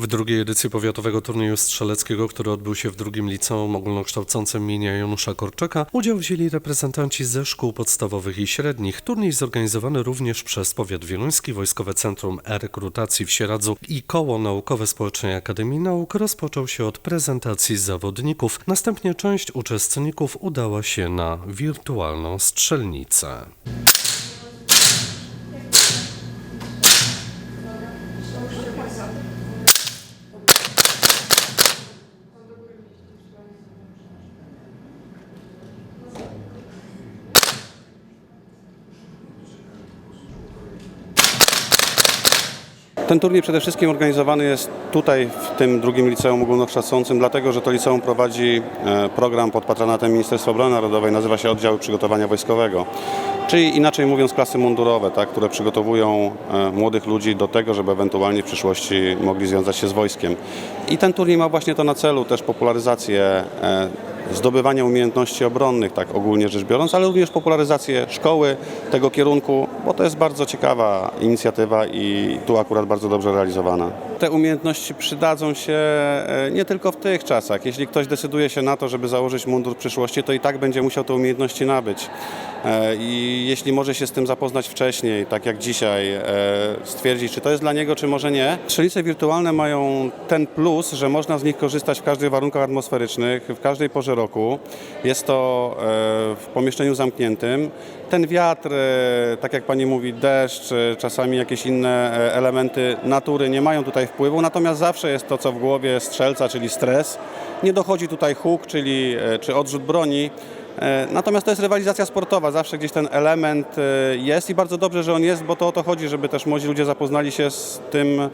W drugiej edycji powiatowego turnieju strzeleckiego, który odbył się w drugim liceum ogólnokształcącym imienia Janusza Korczaka, udział wzięli reprezentanci ze szkół podstawowych i średnich. Turniej zorganizowany również przez Powiat Wieluński, Wojskowe Centrum Rekrutacji w Sieradzu i Koło Naukowe Społecznej Akademii Nauk rozpoczął się od prezentacji zawodników. Następnie część uczestników udała się na wirtualną strzelnicę. Ten turniej przede wszystkim organizowany jest tutaj, w tym drugim liceum ogólnokształcącym, dlatego że to liceum prowadzi e, program pod patronatem Ministerstwa Obrony Narodowej, nazywa się Oddziały Przygotowania Wojskowego. Czyli inaczej mówiąc klasy mundurowe, tak, które przygotowują e, młodych ludzi do tego, żeby ewentualnie w przyszłości mogli związać się z wojskiem. I ten turniej ma właśnie to na celu, też popularyzację e, zdobywania umiejętności obronnych, tak ogólnie rzecz biorąc, ale również popularyzację szkoły, tego kierunku, bo to jest bardzo ciekawa inicjatywa i tu akurat bardzo dobrze realizowana. Te umiejętności przydadzą się e, nie tylko w tych czasach. Jeśli ktoś decyduje się na to, żeby założyć mundur w przyszłości, to i tak będzie musiał te umiejętności nabyć. E, I jeśli może się z tym zapoznać wcześniej, tak jak dzisiaj, e, stwierdzić, czy to jest dla niego, czy może nie. Strzelnice wirtualne mają ten plus, że można z nich korzystać w każdych warunkach atmosferycznych, w każdej porze roku. Jest to e, w pomieszczeniu zamkniętym. Ten wiatr, tak jak pani mówi, deszcz, czasami jakieś inne elementy natury nie mają tutaj wpływu, natomiast zawsze jest to, co w głowie strzelca, czyli stres. Nie dochodzi tutaj huk, czyli czy odrzut broni. E, Natomiast to jest rywalizacja sportowa, zawsze gdzieś ten element e, jest i bardzo dobrze, że on jest, bo to o to chodzi, żeby też młodzi ludzie zapoznali się z tym, e,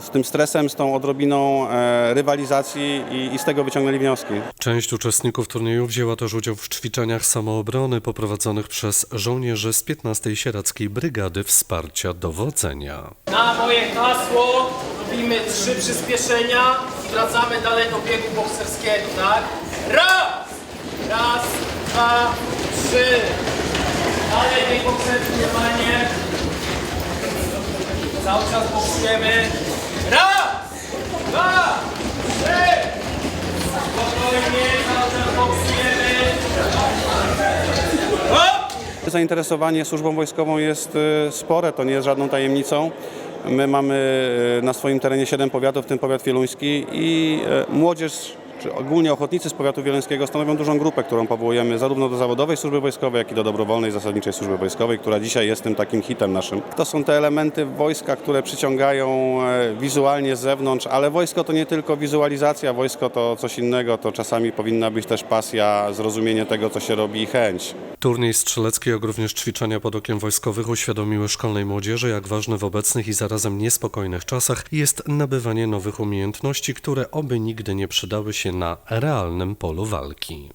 z tym stresem, z tą odrobiną rywalizacji i, i z tego wyciągnęli wnioski. Część uczestników turnieju wzięła też udział w ćwiczeniach samoobrony poprowadzonych przez żołnierzy z 15 Sieradzkiej Brygady Wsparcia Dowodzenia. Na moje hasło robimy trzy przyspieszenia i wracamy dalej do biegu bokserskiego, tak? Raz! Raz, dwa, trzy. Dalej bieg bokserski, normalnie. Cały czas boksujemy. Raz! Dwa! Trzy! Spokojnie, cały czas boksujemy. Zainteresowanie służbą wojskową jest e, spore, to nie jest żadną tajemnicą. My mamy e, na swoim terenie 7 powiatów, w tym powiat wieluński i e, młodzież, czy ogólnie ochotnicy z powiatu wieluńskiego stanowią dużą grupę, którą powołujemy zarówno do zawodowej służby wojskowej, jak i do dobrowolnej zasadniczej służby wojskowej, która dzisiaj jest tym takim hitem naszym. To są te elementy wojska, które przyciągają e, wizualnie z zewnątrz, ale wojsko to nie tylko wizualizacja, wojsko to coś innego, to czasami powinna być też pasja, zrozumienie tego, co się robi i chęć. Turniej strzelecki, jak również ćwiczenia pod okiem wojskowych uświadomiły szkolnej młodzieży, jak ważne w obecnych i zarazem niespokojnych czasach jest nabywanie nowych umiejętności, które oby nigdy nie przydały na realnym polu walki.